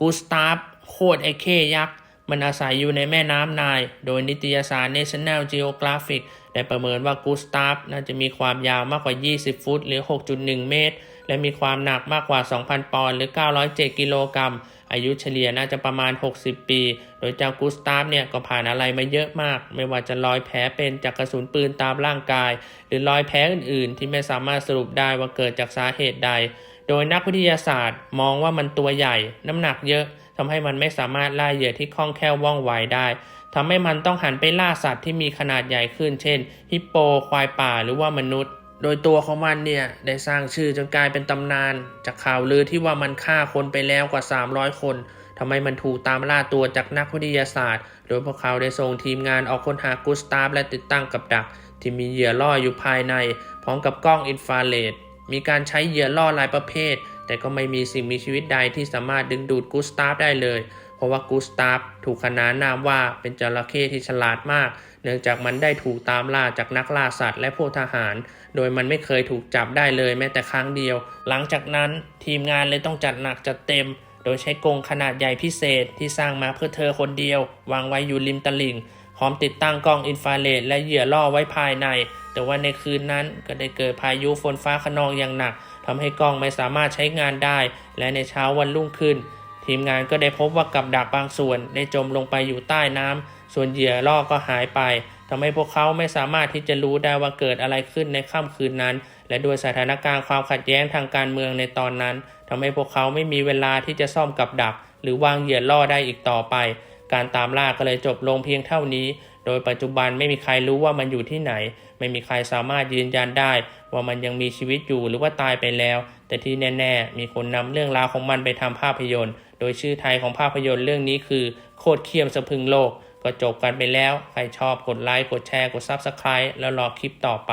กูสตาฟโคตรไอเคยักษ์ มันอาศัยอยู่ในแม่น้ำนาย โดยนิตยสาร National Geographic ได้ประเมินว่ากูสตาฟน่าจะมีความยาวมากกว่า 20 ฟุต หรือ 6.1 เมตร และมีความหนักมากกว่า 2,000 ปอนด์หรือ 907 กิโลกรัม อายุเฉลี่ยน่าจะประมาณ 60 ปี โดยเจ้ากูสตาฟเนี่ยก็ผ่านอะไรมาเยอะมาก ไม่ว่าจะรอยแผลเป็นจากกระสุนปืนตามร่างกาย หรือรอยแผลอื่นๆ ที่ไม่สามารถสรุปได้ว่าเกิดจากสาเหตุใด โดยนักวิทยาศาสตร์มองว่ามันตัวใหญ่ น้ำหนักเยอะทำให้มันไม่สามารถล่าเหยื่อที่คล่องแคล่วว่องไวได้ทำให้มันต้องหันไปล่าสัตว์ที่มีขนาดใหญ่ขึ้น เช่น ฮิปโป ควายป่าหรือว่ามนุษย์ โดยตัวของมันเนี่ย ได้สร้างชื่อจนกลายเป็นตำนาน จากข่าวลือที่ว่ามันฆ่าคนไปแล้วกว่า 300 คนทำไมมันถูกตามล่าตัวจากนักวิทยาศาสตร์ โดยพวกเขาได้ส่งทีมงานออกค้นหากุสตาฟและติดตั้งกับดัก ที่มีเหยื่อล่ออยู่ภายใน พร้อมกับกล้องอินฟราเรด มีการใช้เหยื่อล่อหลายประเภท แต่ก็ไม่มีสิ่งมีชีวิตใดที่สามารถดึงดูดกุสตาฟได้เลย เพราะว่ากุสตาฟถูกขนานนามว่าเป็นจระเข้ที่ฉลาดมาก เนื่องจากมันได้ถูกตามล่าจากนักล่าสัตว์และพวกทหาร โดยมันไม่เคยถูกจับได้เลยแม้แต่ครั้งเดียว หลังจากนั้นทีมงานเลยต้องจัดหนักจัดเต็มโดยใช้กรงขนาดใหญ่พิเศษที่สร้างมาเพื่อเธอคนเดียว วางไว้อยู่ริมตลิ่งพร้อมติดตั้งกล้องอินฟราเรดและเหยื่อล่อไว้ภายใน แต่ว่าในคืนนั้นก็ได้เกิดพายุฝนฟ้าขนองอย่างหนักทำให้กล้องไม่สามารถใช้งานได้ และในเช้าวันรุ่งขึ้น ทีมงานก็ได้พบว่ากับดักบางส่วนได้จมลงไปอยู่ใต้น้ำส่วนเหยื่อล่อก็หายไปทำให้พวกเขาไม่สามารถที่จะรู้ได้ว่าเกิดอะไรขึ้นในค่ำคืนนั้น และด้วยสถานการณ์ความขัดแย้งทางการเมืองในตอนนั้นทำให้พวกเขาไม่มีเวลาที่จะซ่อมกับดัก หรือวางเหยื่อล่อได้อีกต่อไป การตามล่าก็เลยจบลงเพียงเท่านี้ โดยปัจจุบันไม่มีใครรู้ว่ามันอยู่ที่ไหน ไม่มีใครสามารถยืนยันได้ ว่ามันยังมีชีวิตอยู่หรือว่าตายไปแล้ว แต่ที่แน่ๆ มีคนนำเรื่องราวของมันไปทำภาพยนตร์ โดยชื่อไทยของภาพยนตร์เรื่องนี้คือ โคตรเคียมสะพึงโลก ก็จบกันไปแล้ว ใครชอบกดไลค์กดแชร์กดซับสไคร b e แล้วรอคลิปต่อไป